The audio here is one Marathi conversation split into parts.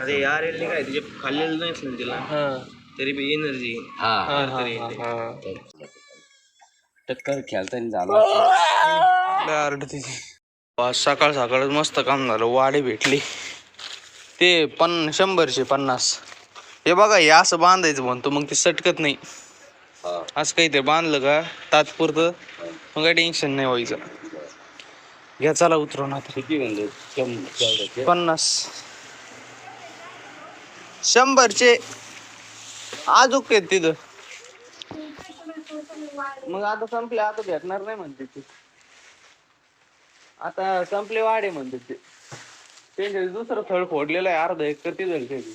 अरे यार यार काय तिचे खाल्लेलं नाहीच ना तिला? तरी बी एनर्जी टक्कर खेळताना झाला. तिची सकाळ सकाळच मस्त काम झालं वाडे भेटली. ते पन शंभरशे पन्नास. हे बघा हे असं बांधायचं म्हणतो मग ते सटकत नाही. असं काहीतरी बांधलं का तात्पुरतं मग काही टेन्शन नाही व्हायचं. घ्या चला किती म्हणजे? शंभर पन्नास. शंभरचे. आजूक आहेत तिथं. मग आता संपले आता भेटणार नाही म्हणते ते. आता संपले वाडे म्हणते ते. त्यांच्या दुसरं थळ फोडलेलं आहे अर्धा एकर ती झाली त्याची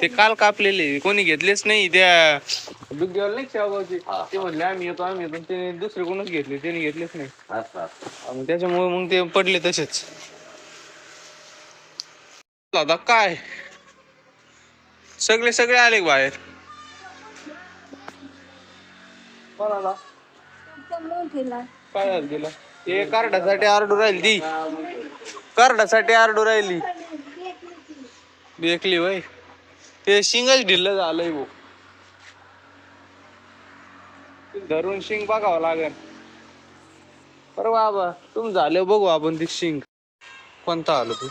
ते काल कापलेले कोणी घेतलेच नाही त्या बिग देवाला नाही शेवगावचे ते म्हणले आम्ही येतो आम्ही येतो. ते दुसरे कोणच घेतले त्यांनी घेतलेच नाही. मग त्याच्यामुळे मग ते पडले तसेच. आता काय? सगळे सगळे आले बाहेर? कोणाला? काय झालं तिला? ते कार्डासाठी आरडू राहिली ती. कार्डासाठी आरडू राहिली. बेकली वय. ते शिंगच ढिल्ल झालंय भाऊ. धरून शिंग बघावं लागेल. बरं बाबा तुम झाले बघू आपण ती शिंग. कोणता आलो तू?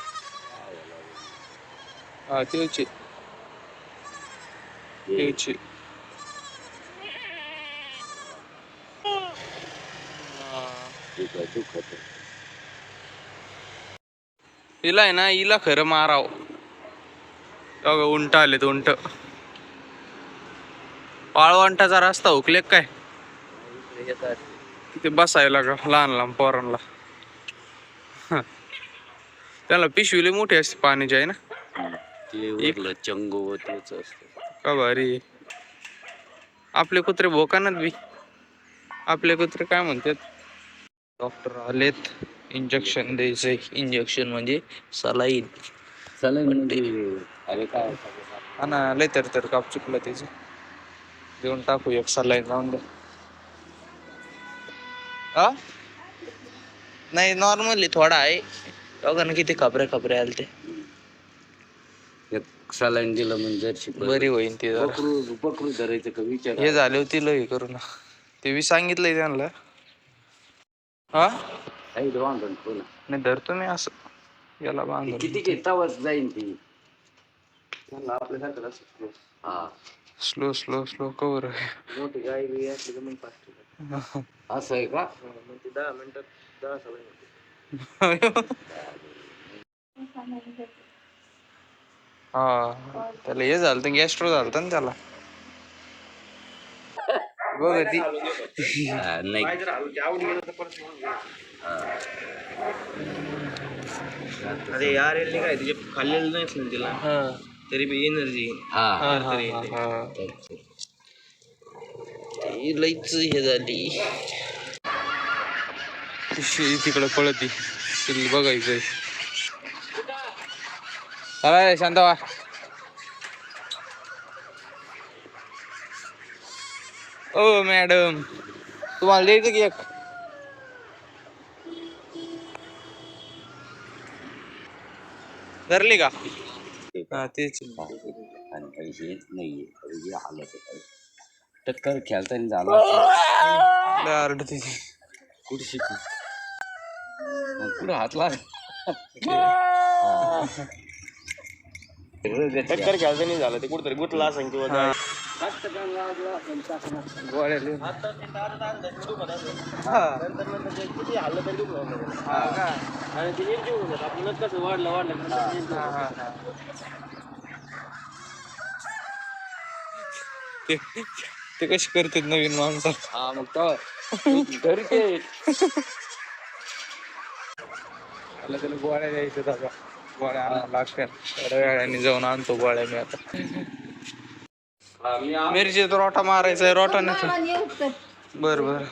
हा दुखत दुखत हिला आहे ना हिला खरं माराव. बघा उंट आले उंट. वाळवंटाचा रस्ता हुकले काय? तिथे बसायला का लहान लहान पोरांना. त्याला पिशवीले मोठी असते पाण्याची आहे ना? ते चंगू का भारी? आपले कुत्रे भोकानात बी. आपले कुत्रे काय म्हणतात? डॉक्टर आलेत इंजेक्शन द्यायचंय इंजेक्शन म्हणजे सलाईन. चला म्हणजे अरे काय हा ना लय तर तर काप चुकलं त्याचं. देऊन टाकू एक सलाईन जाऊन दे. हा? नाही नॉर्मली थोडा आहे. बघा ना किती खबऱ्या खबऱ्या आले ते एक सलाईन दिलं म्हणजे जरशी बरी होईन ती जरा. बकरू बकरू धरायचं का विचार? हे झाले होते लय करू ना ते बी सांगितलंय त्यांना. हा? काही पुन्हा नाही धरतो मी असं. याला बांधून किती घेतावच जाईन ती? आपल्यासारखं हा. स्लो स्लो स्लो कवर मोठी गाय बी असली तर मग फास्ट असं आहे का? मग ते दहा मिनिटात दहा सवय हा. त्याला हे झालं तर गॅस्ट्रो झालं ना त्याला. बघ ती. हा, नाही. अरे यार यार काय तिचे खाल्लेलं नाहीच ना तिला. हा. तरी बी एनर्जी हा. हा, हा, हा, हा. ती लईच हे झाली. पिशवी तिकडं पळती तिला बघायचंय. चला रे, शांत व्हा ओ मॅडम. तुम्हाला द्यायचं की एक? धरली का? हा तेच. आणि पैसे नाहीये. आलं काही. टक्कर खेळताना झाला लय आरड तिची कुठे शिकू कुठं हात लाग टक्कर खेळता नाही झालं ते कुठतरी गुतला असं किंवा काय. तरी आणि ते होतं आपलं कसं वाढलं वाढलं ते. ते कशी करतात नवीन माणसं? हा मग घरी ते. त्याला गोळ्या द्यायच्या दादा गोळ्या आणावं लागतात. वेळाने जाऊन आणतो गोळ्या मी आता. मिरची तर रोटा मारायचा आहे रोटा नाही बर बर.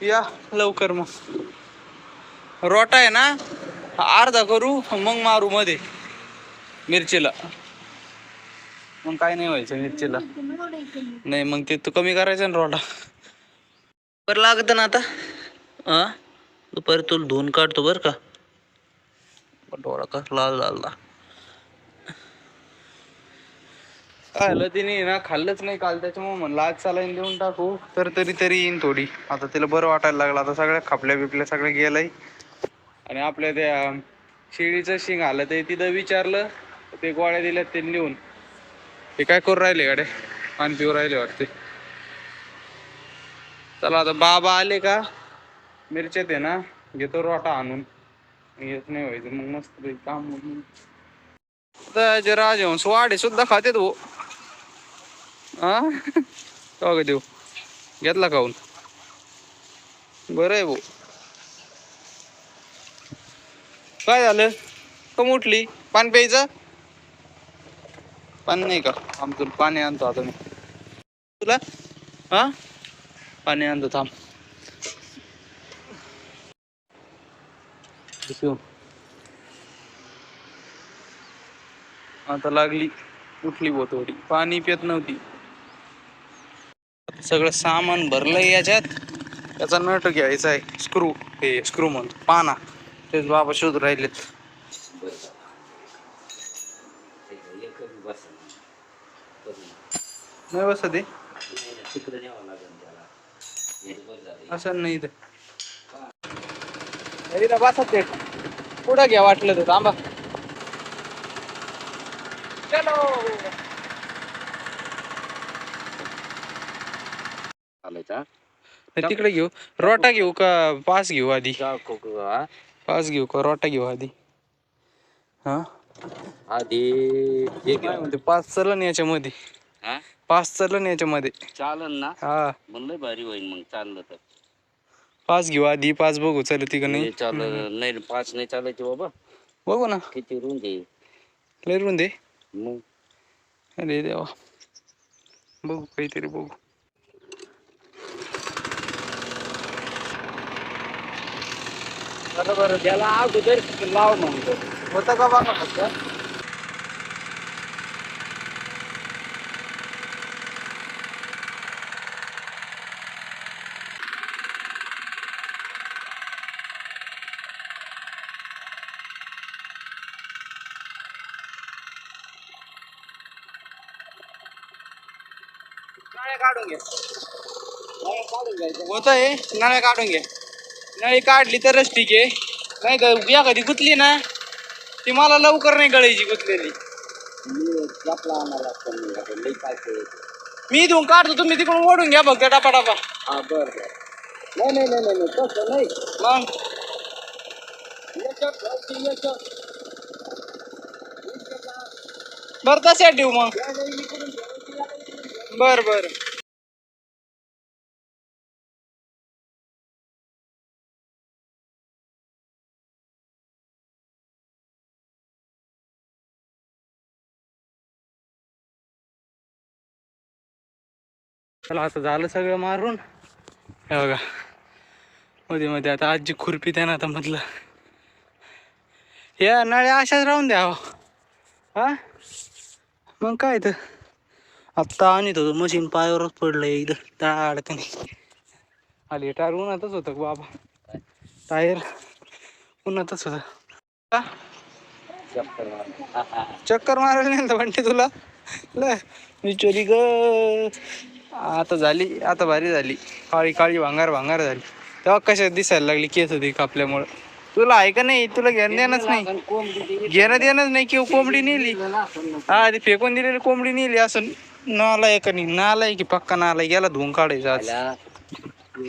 या लवकर मग. रोटा आहे ना अर्धा करू मग मारू मध्ये. मिरचीला. मग काय नाही व्हायचं मिरचीला. नाही मग ते तू कमी करायचं ना रोटा. बरं लागत ना आता. आ? दुपारी तुला धुवून काढतो बरं का. डोळा का लाल झाला काय झालं तिने ना खाल्लंच नाही काल त्याच्यामुळे म्हणलं आज चालाईन देऊन टाकू. तर तरी तरी येईन थोडी. आता तिला बरं वाटायला लागलं आता सगळ्या खापल्या बिपल्या सगळं गेलंय. आणि आपल्या त्या शेळीचं शिंग आलं ते तिथं विचारलं ते गोळ्या दिल्यात ते लिहून. हे काय करू राहिले गाडे पाणी पिऊ राहिले वाटते. चला आता बाबा आले का? मिरच्यात आहे ना घेतो रोटा आणून. येत नाही व्हायचं मग मस्त काम जे राजहंस वाडे सुद्धा खाते तो हा का देऊ? घेतला खाऊन बरं आहे भाऊ. काय झालं? कम उठली. पान प्यायचं? पाणी नाही का? आमचं पाणी आणतो आता मी. तुला? हा पाणी आणतो थांब. आता लागली. उठली बो थोडी. पाणी पित नव्हती. सगळं सामान भरलंय याच्यात. त्याचा नट घ्यायचा आहे. स्क्रू हे स्क्रू म्हणतो पाना. तेच बाबा शोध राहिलेत. नाही बस ते असं नाही ते अरे बसत ते. पुढं घ्या वाटलं तर थांबा. चलो. नाही, तिकडे घेऊ. रोटा घेऊ का पास घेऊ आधी? हा. पास घेऊ का रोटा घेऊ आधी? हा? आधी हे काय म्हणते पाच चलन याच्यामध्ये. हा? चलन याच्यामध्ये. चालन ना. हा. म्हणलं भारी होईल मग चाललं तर. पाच घेऊ आधी पाच बघू चल तिकडे नाही. चाललं नाही पाच नाही चालायचे बाबा. बघू ना. किती रुंद आहे लय रुंद मग? अरे देवा. बघू काहीतरी बघू. बरोबर त्याला अगोदर लाव म्हणतो होता का बघा फक्त? नळ्या काढून घे. होत आहे नळ्या काढून घे. नळी काढली तरच ठीक आहे. नाही या कधी गुतली ना ती मला लवकर नाही गळायची गुतलेली. मी इथून काढतो तुम्ही तिकडून ओढून घ्या फक्त टापा टापा हा बर बर. नाही नाही नाही नाही नाही, तसं नाही. मग. बर तसे ठेवू मग. बर बर. चला आता झालं सगळं मारून. हे बघा. मध्ये मध्ये आता आजी खुरपी त्या ना आता मधलं. या नळ्या अशाच राहून द्या हो. हा. मग काय तर. आत्ता आणत होतो मशीन पायावरच पडलं एकदम त्या अडकणी आली टायर उन्हातच होतं बाबा? टायर उन्हातच होतं. चक्कर चक्कर मारायला नाही तर म्हणते तुला? ल बिचोरी ग. आता झाली आता भारी झाली. काळी काळी भांगार भांगार झाली. तेव्हा कशात दिसायला लागली केस होती कापल्यामुळं? तुला आहे का नाही? तुला घेणं देणंच नाही. घेणं देणंच नाही किंवा कोंबडी नेली. हा ती फेकून दिलेली कोंबडी नेली असं नाला आहे का नाही नाला आहे की पक्का नाला गेला धुवून काढायचा आज.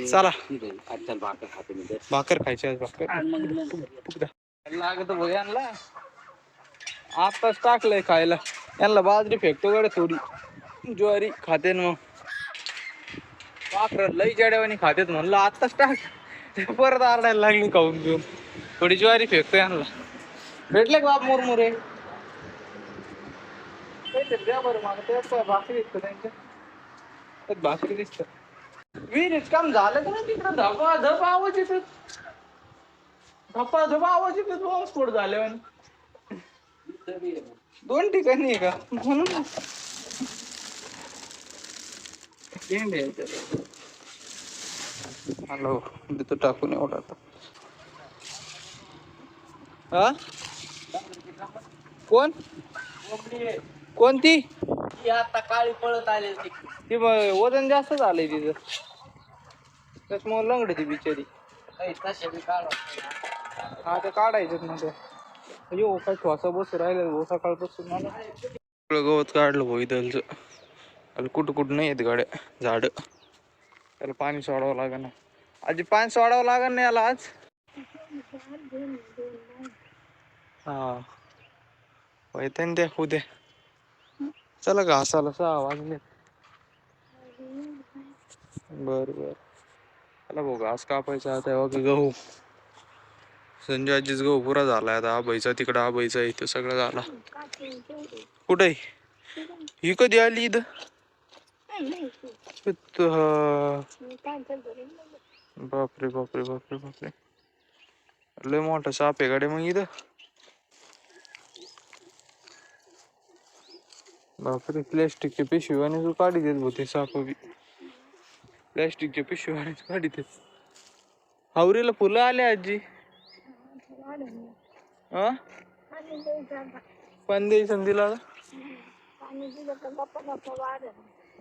चला. भाकर खायची आज भाकर. लागत बघ यांना. आताच टाकलंय खायला. यांना बाजरी फेकतो गड थोडी. ज्वारी खाते ना मग. पाखरं लई जड्यावानी खातेत म्हणलं आताच टाक. परत आरडायला लागली खाऊन घेऊन थोडी ज्वारी फेकतोय आणला. भेटले का बाप मुरमुरे? द्या बरं मला त्यात भाकरी दिसतं त्यांच्या? त्यात भाकरी दिसतं विहिरीत काम झालं का नाही तिकडं? धपा धप आवाज येतो धपा धपा आवाज येतो बॉम्ब स्फोट झाल्यावर दोन ठिकाणी आहे का? म्हणून पेंड आहे त्याच्यात. हॅलो देतो टाकून एवढा आता. हा? कोण? कोणती? ती आता काळी पळत आली ती वजन जास्त झालंय तिचं. त्याच्यामुळे लंगडी ती बिचारी. हा ते काढायचं ना ते. यो काय ठोसा बस राहिलं भाऊ सकाळपासून मला. गवत काढलं भाऊ इथलचं. त्याला कुठं कुठं नाही येत गाड्या झाड. त्याला पाणी सोडावं लागेल ना. आजी पाणी सोडावं लागेल ना याला आज? हा. येते ना उद्या चला घासाला सहा वाजले. बर बर. चला भाऊ घास कापायचा आता बघ गहू. संजय आजीच गहू पुरा झालाय आता. आबाईचा तिकडं आबाईचा इथं सगळं झाला. कुठे ही कधी आली इथं? बापरे बापरे बापरे बापरे. लय मोठा साप आहे गाडी मग इथं. बापरे प्लॅस्टिकचे पिशवीवाने तू काढी देत होते साप बी. प्लॅस्टिकच्या पिशवीवाने काढी देत. हावरीला फुलं आले आजी. हा पाणी तिला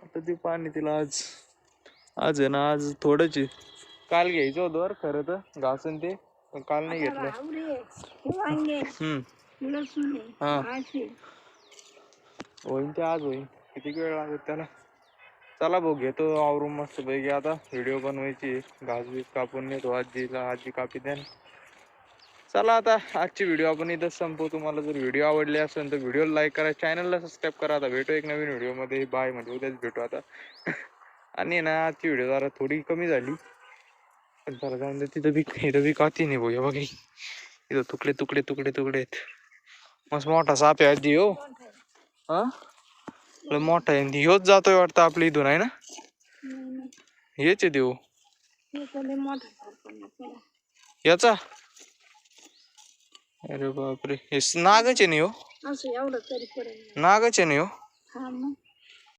आता ते पाणी तिला आज? आज आहे ना आज थोडंच काल घ्यायचं होतं बरं खरं तर घासून ते पण काल नाही घेतलं. हम्म. हा. होईन ते आज होईन. किती वेळ लागेल त्याला? चला भाऊ घेतो आवरून मस्त पैकी. आता व्हिडिओ बनवायची घास बीस कापून नेतो. आजीला आजी कापी द्या चला आता आजची व्हिडिओ आपण इथं संपवू. तुम्हाला जर व्हिडिओ आवडले असेल तर व्हिडिओ लाईक करा चॅनलला सबस्क्राईब करा. आता भेटू एक नवीन व्हिडिओमध्ये बाय म्हणजे उद्याच भेटू आता. आणि ना आजची व्हिडिओ जरा थोडी कमी झाली. पण चला जाऊन दे तिथं बी इथं बी काती नाही भाऊ. बघा इथं तुकडे तुकडे तुकडे तुकडे आहेत. मस्त मोठा साप आहे आजी हो. हा? मोठा आहे. ह्योच जातोय वाटतं आपल्या इथून आहे ना? हेच आहे देऊ याचा? अरे बापरे. हे नागच नाही हो असं एवढं तरी पडेल नागच आहे नाही हो हा मग.